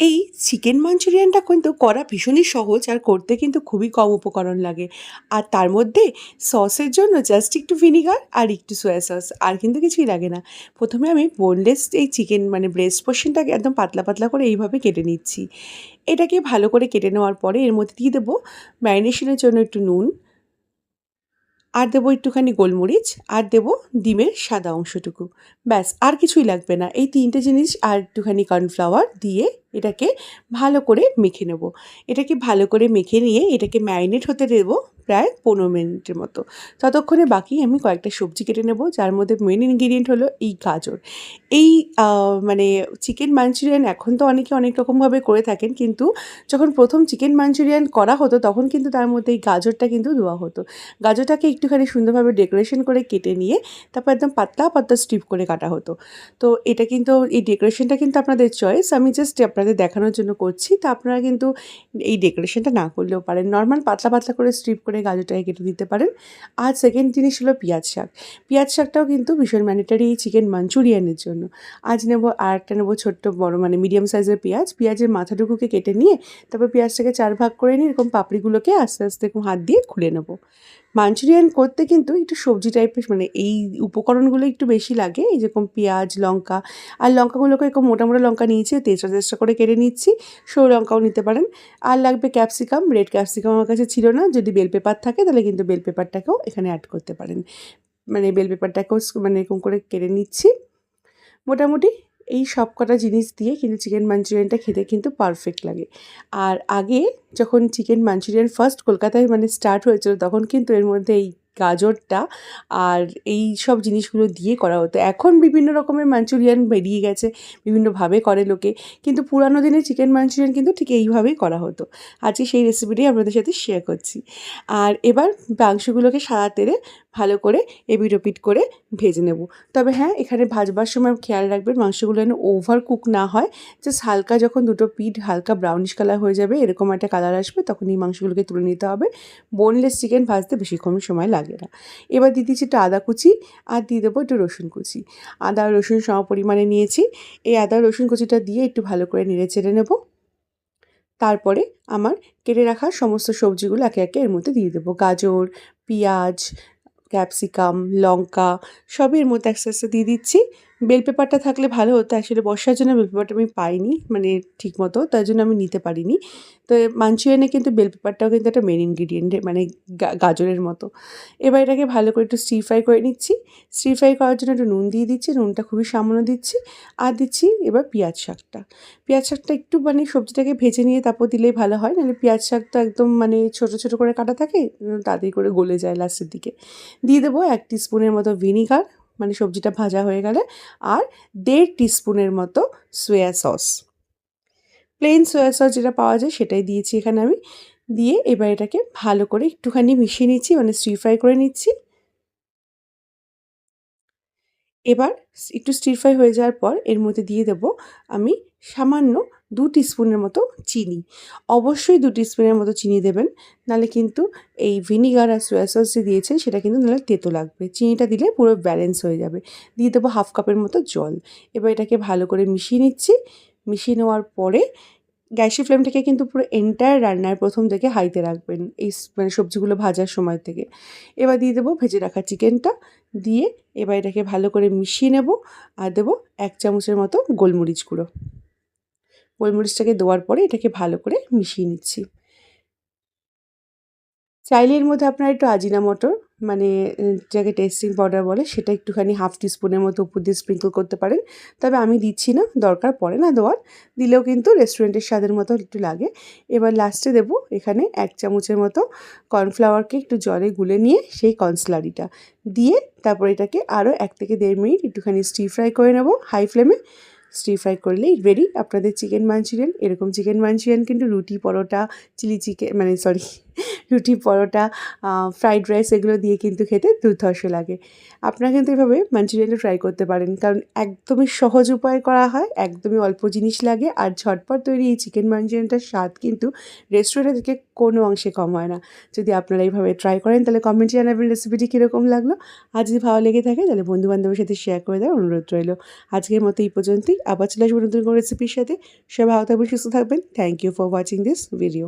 এই চিকেন মাঞ্চুরিয়ানটা কিন্তু করা ভীষণই সহজ আর করতে কিন্তু খুবই কম উপকরণ লাগে। আর তার মধ্যে সসের জন্য জাস্ট একটু ভিনিগার আর একটু সোয়া সস, আর কিন্তু কিছুই লাগে না। প্রথমে আমি বোনলেস এই চিকেন মানে ব্রেস্ট পোর্শনটাকে একদম পাতলা পাতলা করে এইভাবে কেটে নিচ্ছি। এটাকে ভালো করে কেটে নেওয়ার পরে এর মধ্যে দিয়ে দেবো ম্যারিনেশনের জন্য একটু নুন, আর দেবো একটুখানি গোলমরিচ, আর দেবো ডিমের সাদা অংশটুকু। ব্যাস, আর কিছুই লাগবে না। এই তিনটে জিনিস আর একটুখানি কর্নফ্লাওয়ার দিয়ে এটাকে ভালো করে মেখে নেব। এটাকে ভালো করে মেখে নিয়ে এটাকে ম্যারিনেট হতে দেবো প্রায় পনেরো মিনিটের মতো। ততক্ষণে বাকি আমি কয়েকটা সবজি কেটে নেব, যার মধ্যে মেন ইনগ্রিডিয়েন্ট হলো এই গাজর। এই মানে চিকেন মাঞ্চুরিয়ান এখন তো অনেকে অনেক রকমভাবে করে থাকেন, কিন্তু যখন প্রথম চিকেন মাঞ্চুরিয়ান করা হতো, তখন কিন্তু তার মধ্যে এই গাজরটা কিন্তু দেওয়া হতো। গাজরটাকে একটুখানি সুন্দরভাবে ডেকোরেশন করে কেটে নিয়ে তারপর একদম পাতলা পাতলা স্ট্রিপ করে কাটা হতো। তো এটা কিন্তু, এই ডেকোরেশনটা কিন্তু আপনাদের চয়েস আমি জাস্ট আপনাদের দেখানোর জন্য করছি। তো আপনারা কিন্তু এই ডেকোরেশনটা না করলেও পারেন। নর্মাল পাতলা পাতলা করে স্ট্রিপ করে গাজরটাকে কেটে দিতে পারেন। আর সেকেন্ড জিনিস হলো পেঁয়াজ শাক। পেঁয়াজ শাকটাও কিন্তু ভীষণ ম্যান্ডেটারি এই চিকেন মাঞ্চুরিয়ানের জন্য। আজ নেব আর একটা নেব ছোট্ট বড় মানে মিডিয়াম সাইজের পেঁয়াজ। পেঁয়াজের মাথাটুকুকে কেটে নিয়ে তারপর পেঁয়াজটাকে চার ভাগ করে নিয়ে এরকম পাপড়িগুলোকে আস্তে আস্তে এরকম হাত দিয়ে খুলে নেব। মাঞ্চুরিয়ান করতে কিন্তু একটু সবজি টাইপের মানে এই উপকরণগুলো একটু বেশি লাগে। এই যেরকম পেঁয়াজ, লঙ্কা। আর লঙ্কাগুলোকে এরকম মোটা মোটা লঙ্কা নিয়েছি তেজটা তেজটা করে কেটে নিচ্ছি। সরু লঙ্কাও নিতে পারেন। আর লাগবে ক্যাপসিকাম, রেড ক্যাপসিকাম আমার কাছে ছিল না। যদি বেল পেপার থাকে তাহলে কিন্তু বেল পেপারটাকেও এখানে অ্যাড করতে পারেন। মানে বেল পেপারটাকেও মানে এরকম করে কেটে নিচ্ছি। মোটামুটি এই সব কটা জিনিস দিয়ে কিন্তু চিকেন মাঞ্চুরিয়ানটা খেতে কিন্তু পারফেক্ট লাগে। আর আগে যখন চিকেন মাঞ্চুরিয়ান ফার্স্ট কলকাতায় মানে স্টার্ট হয়েছিল, তখন কিন্তু এর মধ্যে এই গাজরটা আর এই সব জিনিসগুলো দিয়ে করা হতো। এখন বিভিন্ন রকমের মাঞ্চুরিয়ান বেরিয়ে গেছে, বিভিন্নভাবে করে লোকে। কিন্তু পুরানো দিনে চিকেন মাঞ্চুরিয়ান কিন্তু ঠিক এইভাবেই করা হতো। আজকে সেই রেসিপিটাই আপনাদের সাথে শেয়ার করছি। আর এবার মাংসগুলোকে সাদা তেলে ভালো করে এবিট ওপিট করে ভেজে নেব। তবে হ্যাঁ এখানে ভাজবার সময় খেয়াল রাখবেন মাংসগুলো যেন ওভার কুক না হয়। জাস্ট হালকা যখন দুটো পিঠ হালকা ব্রাউনিশ কালার হয়ে যাবে, এরকম একটা কালার আসবে, তখন এই মাংসগুলোকে তুলে নিতে হবে। বোনলেস চিকেন ভাজতে বেশিক্ষণ সময় লাগে না। এবার দিয়ে দিচ্ছি একটু আদা কুচি আর দিয়ে দেবো একটু রসুন কুচি। আদা রসুন সম পরিমাণে নিয়েছি। এই আদা রসুন কুচিটা দিয়ে একটু ভালো করে নেড়ে চেড়ে নেব। তারপরে আমার কেটে রাখা সমস্ত সবজিগুলো একে একে এর মধ্যে দিয়ে দেবো। গাজর, পেঁয়াজ ক্যাপসিকাম লঙ্কা সবের মতো একসাথে দিয়ে দিচ্ছি। বেল পেপারটা থাকলে ভালো হতো। আসলে বর্ষার জন্য বেল পেপারটা আমি পাইনি মানে ঠিক মতো তাই জন্য আমি নিতে পারিনি। তো মাঞ্চুরিয়ানে কিন্তু বেল পেপারটাও কিন্তু একটা মেন ইনগ্রিডিয়েন্ট মানে গাজরের মতো। এবার এটাকে ভালো করে একটু স্টি ফ্রাই করে নিচ্ছি। স্টি ফ্রাই করার জন্য একটু নুন দিয়ে দিচ্ছি, নুনটা খুবই সামান্য দিচ্ছি আর দিচ্ছি এবার পেঁয়াজ শাকটা। পেঁয়াজ শাকটা একটু মানে সবজিটাকে ভেজে নিয়ে তারপর দিলেই ভালো হয়, নাহলে পেঁয়াজ শাক তো একদম মানে ছোটো ছোটো করে কাটা থাকে তাড়াতাড়ি করে গলে যায় লাস্টের দিকে। দিয়ে দেবো এক স্পুনের মতো ভিনিগার মানে সবজিটা ভাজা হয়ে গেলে আর দেড় টিস্পুনের মতো soya sauce plain soya sauce যেটা পাওয়া যায় সেটাই দিয়েছি এখানে আমি। দিয়ে এবার এটাকে ভালো করে একটুখানি মিশিয়ে নিচ্ছি মানে স্টি ফ্রাই করে নিচ্ছি। এবার একটু স্টির ফ্রাই হয়ে যাওয়ার পর এর মধ্যে দিয়ে দেব আমি সামান্য দু টিস্পুনের মতো চিনি। অবশ্যই দু টিস্পুনের মতো চিনি দেবেন, নাহলে কিন্তু এই ভিনিগার আর সোয়া সস যে দিয়েছেন সেটা কিন্তু নাহলে তেতো লাগবে। চিনিটা দিলে পুরো ব্যালেন্স হয়ে যাবে। দিয়ে দেবো হাফ কাপের মতো জল। এবার এটাকে ভালো করে মিশিয়ে নিচ্ছি। মিশিয়ে নেওয়ার পরে গ্যাসের ফ্লেমটাকে কিন্তু পুরো এন্টায়ার রান্নার প্রথম থেকে হাইতে রাখবেন, এই মানে সবজিগুলো ভাজার সময় থেকে। এবার দিয়ে দেবো ভেজে রাখা চিকেনটা দিয়ে এবার এটাকে ভালো করে মিশিয়ে নেব আর দেবো এক চামচের মতো গোলমরিচ গুঁড়ো। গোলমরিচটাকে দেওয়ার পরে এটাকে ভালো করে মিশিয়ে নিচ্ছি। চাইলে এর মধ্যে আপনারা একটু আজিনা মটর মানে যাকে টেস্টিং পাউডার বলে, সেটা একটুখানি হাফ টিস্পুনের মতো উপর দিয়ে স্প্রিঙ্কল করতে পারেন। তবে আমি দিচ্ছি না, দরকার পড়ে না দেওয়ার। দিলেও কিন্তু রেস্টুরেন্টের স্বাদের মতো একটু লাগে। এবার লাস্টে দেব এখানে এক চামচের মতো কর্নফ্লাওয়ারকে একটু জলে গুলে নিয়ে সেই কর্নস্লারিটা দিয়ে তারপর এটাকে আরও এক থেকে দেড় মিনিট একটুখানি স্টি ফ্রাই করে নেব হাই ফ্লেমে স্টির ফ্রাই করলেই রেডি আপনাদের চিকেন মাঞ্চুরিয়ান এরকম চিকেন মাঞ্চুরিয়ান কিন্তু রুটি, পরোটা চিলি চিকেন মানে সরি রুটি, পরোটা ফ্রাইড রাইস এগুলো দিয়ে কিন্তু খেতে দুর্ধর্ষ লাগে। আপনারা কিন্তু এভাবে মাঞ্চুরিয়ানটা ট্রাই করতে পারেন। কারণ একদমই সহজ উপায় করা হয়, একদমই অল্প জিনিস লাগে আর ঝটপট তৈরি এই চিকেন মাঞ্চুরিয়ানটার স্বাদ কিন্তু রেস্টুরেন্টের থেকে কোনো অংশে কম হয় না। যদি আপনারা এইভাবে ট্রাই করেন, তাহলে কমেন্টে জানাবেন রেসিপিটি কীরকম লাগল। আর যদি ভালো লেগে থাকে, তাহলে বন্ধুবান্ধবের সাথে শেয়ার করে দেওয়ার অনুরোধ রইল। আজকের মতো এই পর্যন্তই। আবার চলে আসব নতুন কোনো রেসিপির সাথে। সবাই ভালো থাকবেন, সুস্থ থাকবেন। Thank you for watching this video